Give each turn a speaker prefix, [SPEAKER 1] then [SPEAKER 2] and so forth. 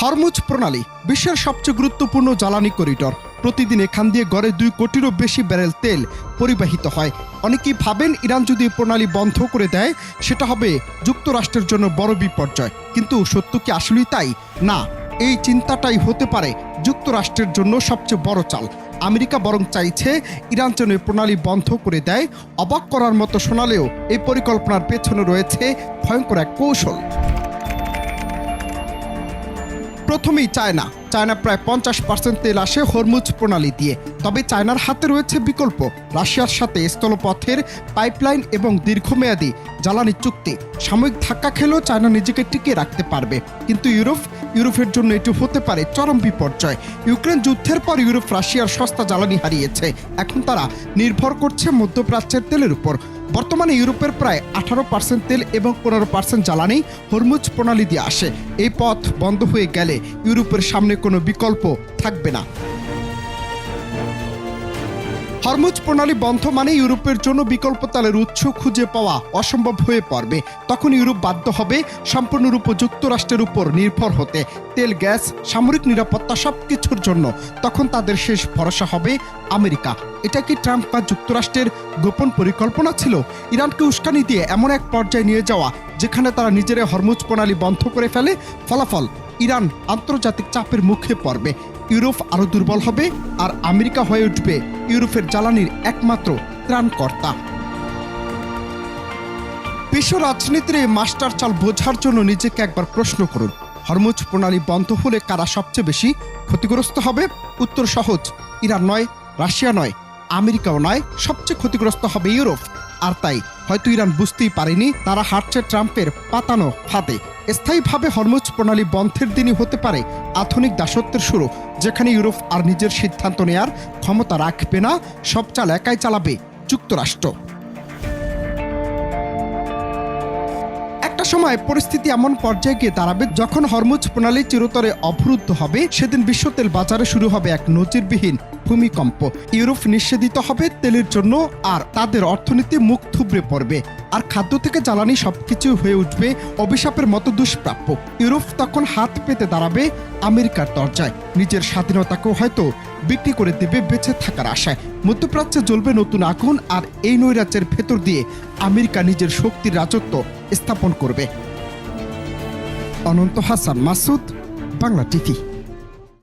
[SPEAKER 1] Hormuz প্রণালী, বিশ্বের সবচেয়ে গুরুত্বপূর্ণ জ্বালানি করিডর। প্রতিদিন এখান দিয়ে গড়ে দুই কোটিরও বেশি ব্যারেল তেল পরিবাহিত হয়। অনেকেই ভাবেন ইরান যদি প্রণালী বন্ধ করে দেয়, সেটা হবে যুক্তরাষ্ট্রের জন্য বড় বিপর্যয়। কিন্তু সত্য কি আসলেই তাই? না, এই চিন্তাটাই হতে পারে যুক্তরাষ্ট্রের জন্য সবচেয়ে বড় চাল। আমেরিকা বরং চাইছে ইরান যেন প্রণালী বন্ধ করে দেয়। অবাক করার মতো শোনালেও এই পরিকল্পনার পেছনে রয়েছে ভয়ঙ্কর এক কৌশল। প্রথমেই চায়না। চায়না প্রায় পঞ্চাশ পার্সেন্ট তেল আসে হরমুজ প্রণালী দিয়ে। তবে চায়নার হাতে রয়েছে বিকল্প, রাশিয়ার সাথে স্থলপথের পাইপলাইন এবং দীর্ঘমেয়াদী জ্বালানি চুক্তি। সাময়িক ধাক্কা খেলেও চায়না নিজেকে টিকিয়ে রাখতে পারবে। কিন্তু ইউরোপ, ইউরোপের জন্য এটি হতে পারে চরম বিপর্যয়। ইউক্রেন যুদ্ধের পর ইউরোপ রাশিয়ার সস্তা জ্বালানি হারিয়েছে। এখন তারা নির্ভর করছে মধ্যপ্রাচ্যের তেলের উপর। বর্তমানে ইউরোপের প্রায় আঠারো পার্সেন্ট তেল এবং পনেরো পার্সেন্ট জ্বালানি হরমুজ প্রণালী দিয়ে আসে। এই পথ বন্ধ হয়ে গেলে ইউরোপের সামনে কোনো বিকল্প থাকবে না। হরমুজ প্রণালী বন্ধ মানে ইউরোপের জন্য বিকল্প তালের উৎস খুঁজে পাওয়া অসম্ভব হয়ে পড়বে। তখন ইউরোপ বাধ্য হবে সম্পূর্ণরূপে যুক্তরাষ্ট্রের উপর নির্ভর হতে। তেল, গ্যাস, সামরিক নিরাপত্তা সবকিছুর জন্য তখন তাদের শেষ ভরসা হবে আমেরিকা। এটা কি ট্রাম্প বা যুক্তরাষ্ট্রের গোপন পরিকল্পনা ছিল? ইরানকে উস্কানি দিয়ে এমন এক পর্যায়ে নিয়ে যাওয়া যেখানে তারা নিজেরা হরমুজ প্রণালী বন্ধ করে ফেলে, ফলাফল ইরান আন্তর্জাতিক চাপের মুখে পড়বে। ইউরোপ আরও দুর্বল হবে আর আমেরিকা হয়ে উঠবে ইউরোপের জ্বালানির একমাত্র ত্রাণকর্তা। বিশ্ব রাজনীতির এই মাস্টার চাল বোঝার জন্য নিজেকে একবার প্রশ্ন করুন, হরমুজ প্রণালী বন্ধ হলে কারা সবচেয়ে বেশি ক্ষতিগ্রস্ত হবে? উত্তর সহজ, ইরান নয়, রাশিয়া নয়, আমেরিকাও নয়, সবচেয়ে ক্ষতিগ্রস্ত হবে ইউরোপ। আর তাই হয়তো ইরান বুঝতেই পারেনি তারা হাঁটছে ট্রাম্পের পাতানো ফাঁদে। স্থায়ীভাবে হরমুজ প্রণালী বন্ধের দিনই হতে পারে আধুনিক দাসত্বের শুরু, যেখানে ইউরোপ আর নিজের সিদ্ধান্ত নেয়ার ক্ষমতা রাখবে না, সব চাল একাই চালাবে যুক্তরাষ্ট্র। একটা সময় পরিস্থিতি এমন পর্যায়ে গিয়ে দাঁড়াবে যখন হরমুজ প্রণালী চিরতরে অবরুদ্ধ হবে। সেদিন বিশ্ব তেল বাজারে শুরু হবে এক নজিরবিহীন ভূমিকম্প। ইউরোপ নিষেধিত হবে তেলের জন্য আর তাদের অর্থনীতি মুখ থুবড়ে পড়বে। আর খাদ্য থেকে জ্বালানি সবকিছু হয়ে উঠবে অভিশাপের মতো দুষ্প্রাপ্য। ইউরোপ তখন হাত পেতে দাঁড়াবে আমেরিকার দরজায়। নিজের স্বাধীনতাকেও হয়তো বিক্রি করে দেবে বেঁচে থাকার আশায়। মধ্যপ্রাচ্যে জ্বলবে নতুন আগুন আর এই নৈরাজ্যের ভেতর দিয়ে আমেরিকা নিজের শক্তির রাজত্ব স্থাপন করবে। অনন্ত হাসান মাসুদ, বাংলা টিভি।